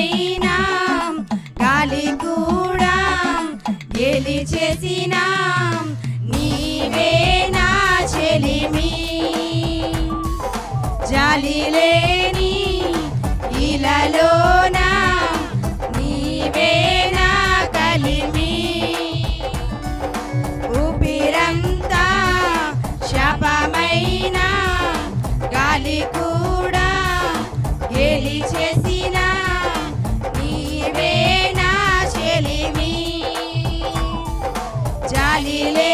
అయినా గాలి కూడా గేలి చేసినా నీవే నా చెలిమి జాలి లేని ఇలలోనా నీవే నా కలిమి ఊపిరంతా శాపమైన గాలి కూడా గేలి చేసినా. Galileo.